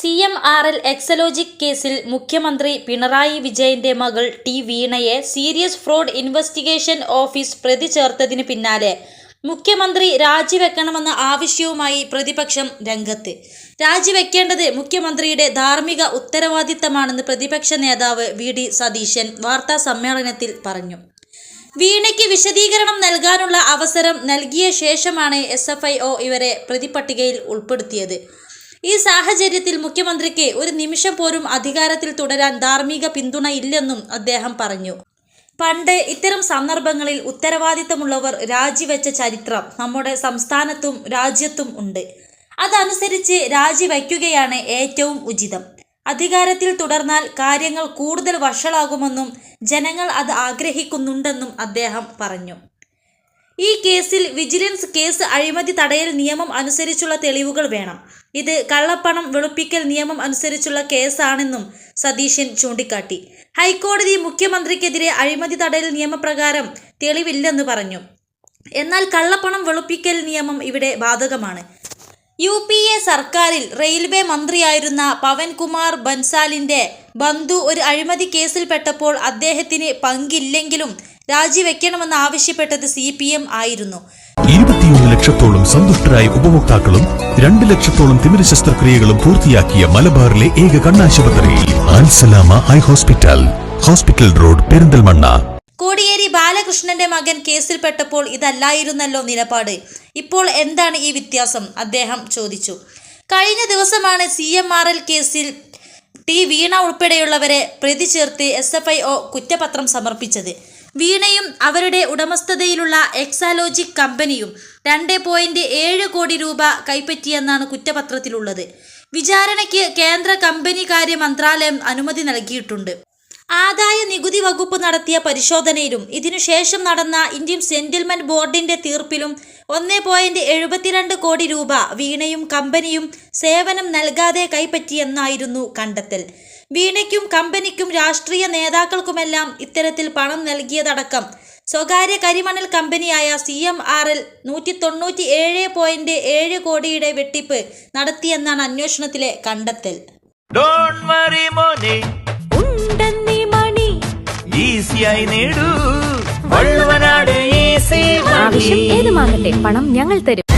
C M R L Exalogic കേസിൽ മുഖ്യമന്ത്രി പിണറായി വിജയന്റെ മകൾ ടി വീണയെ സീരിയസ് ഫ്രോഡ് ഇൻവെസ്റ്റിഗേഷൻ ഓഫീസ് പ്രതി ചേർത്തതിന് പിന്നാലെ മുഖ്യമന്ത്രി രാജിവെക്കണമെന്ന ആവശ്യവുമായി പ്രതിപക്ഷം രംഗത്ത്. രാജിവെക്കേണ്ടത് മുഖ്യമന്ത്രിയുടെ ധാർമ്മിക ഉത്തരവാദിത്തമാണെന്ന് പ്രതിപക്ഷ നേതാവ് വി ഡി സതീശൻ വാർത്താ സമ്മേളനത്തിൽ പറഞ്ഞു. വീണയ്ക്ക് വിശദീകരണം നൽകാനുള്ള അവസരം നൽകിയ ശേഷമാണ് എസ് ഇവരെ പ്രതിപട്ടികയിൽ ഉൾപ്പെടുത്തിയത്. ഈ സാഹചര്യത്തിൽ മുഖ്യമന്ത്രിക്ക് ഒരു നിമിഷം പോലും അധികാരത്തിൽ തുടരാൻ ധാർമ്മിക പിന്തുണ ഇല്ലെന്നും അദ്ദേഹം പറഞ്ഞു. പണ്ട് ഇത്തരം സന്ദർഭങ്ങളിൽ ഉത്തരവാദിത്തമുള്ളവർ രാജിവെച്ച ചരിത്രം നമ്മുടെ സംസ്ഥാനത്തും രാജ്യത്തും ഉണ്ട്. അതനുസരിച്ച് രാജിവയ്ക്കുകയാണ് ഏറ്റവും ഉചിതം. അധികാരത്തിൽ തുടർന്നാൽ കാര്യങ്ങൾ കൂടുതൽ വഷളാകുമെന്നും ജനങ്ങൾ അത് ആഗ്രഹിക്കുന്നുണ്ടെന്നും അദ്ദേഹം പറഞ്ഞു. ഈ കേസിൽ വിജിലൻസ് കേസ് അഴിമതി തടയൽ നിയമം അനുസരിച്ചുള്ള തെളിവുകൾ വേണം. ഇത് കള്ളപ്പണം വെളുപ്പിക്കൽ നിയമം അനുസരിച്ചുള്ള കേസാണെന്നും സതീശൻ ചൂണ്ടിക്കാട്ടി. ഹൈക്കോടതി മുഖ്യമന്ത്രിക്കെതിരെ അഴിമതി തടയൽ നിയമപ്രകാരം തെളിവില്ലെന്ന് പറഞ്ഞു. എന്നാൽ കള്ളപ്പണം വെളുപ്പിക്കൽ നിയമം ഇവിടെ ബാധകമാണ്. യു പി എ സർക്കാരിൽ റെയിൽവേ മന്ത്രിയായിരുന്ന പവൻകുമാർ ബൻസാലിന്റെ ബന്ധു ഒരു അഴിമതി കേസിൽപ്പെട്ടപ്പോൾ അദ്ദേഹത്തിന് പങ്കില്ലെങ്കിലും രാജിവെക്കണമെന്ന് ആവശ്യപ്പെട്ടത് സി പി എം ആയിരുന്നു. ഇരുപത്തിയൊന്ന് ലക്ഷത്തോളം സന്തുഷ്ടരായ ഉപഭോക്താക്കളും രണ്ട് ലക്ഷത്തോളം തിമിര ശസ്ത്രക്രിയകളും പൂർത്തിയാക്കിയ മലബാറിലെ ഏക കണ്ണാശുപത്രി ആൻസലാമ eye hospital hospital road Perinthalmanna. Kodiyeri ബാലകൃഷ്ണന്റെ മകൻ കേസിൽപ്പെട്ടപ്പോൾ ഇതല്ലായിരുന്നല്ലോ നിലപാട്. ഇപ്പോൾ എന്താണ് ഈ വ്യത്യാസം? അദ്ദേഹം ചോദിച്ചു. കഴിഞ്ഞ ദിവസമാണ് സി എം ആർ എൽ കേസിൽ ടി വീണ ഉൾപ്പെടെയുള്ളവരെ പ്രതി ചേർത്ത് എസ് എഫ് ഐ ഒ കുറ്റപത്രം സമർപ്പിച്ചത്. വീണയും അവരുടെ ഉടമസ്ഥതയിലുള്ള എക്സാലോജിക് കമ്പനിയും രണ്ട് പോയിന്റ് ഏഴ് കോടി രൂപ കൈപ്പറ്റിയെന്നാണ് കുറ്റപത്രത്തിലുള്ളത്. വിചാരണയ്ക്ക് കേന്ദ്ര കമ്പനി കാര്യ മന്ത്രാലയം അനുമതി നൽകിയിട്ടുണ്ട്. ആദായ നികുതി വകുപ്പ് നടത്തിയ പരിശോധനയിലും ഇതിനുശേഷം നടന്ന ഇന്ത്യൻ സെറ്റിൽമെന്റ് ബോർഡിന്റെ തീർപ്പിലും ഒന്ന് പോയിന്റ് എഴുപത്തിരണ്ട് കോടി രൂപ വീണയും കമ്പനിയും സേവനം നൽകാതെ കൈപ്പറ്റിയെന്നായിരുന്നു കണ്ടെത്തൽ. വീണയ്ക്കും കമ്പനിക്കും രാഷ്ട്രീയ നേതാക്കൾക്കുമെല്ലാം ഇത്തരത്തിൽ പണം നൽകിയതടക്കം. സ്വകാര്യ കരിമണൽ കമ്പനിയായ സി എം ആർ എൽ നൂറ്റി തൊണ്ണൂറ്റി ഏഴ് പോയിന്റ് ഏഴ് കോടിയുടെ വെട്ടിപ്പ് നടത്തിയെന്നാണ് അന്വേഷണത്തിലെ കണ്ടെത്തൽ. ഏതുമാകട്ടെ പണം ഞങ്ങൾ തരും.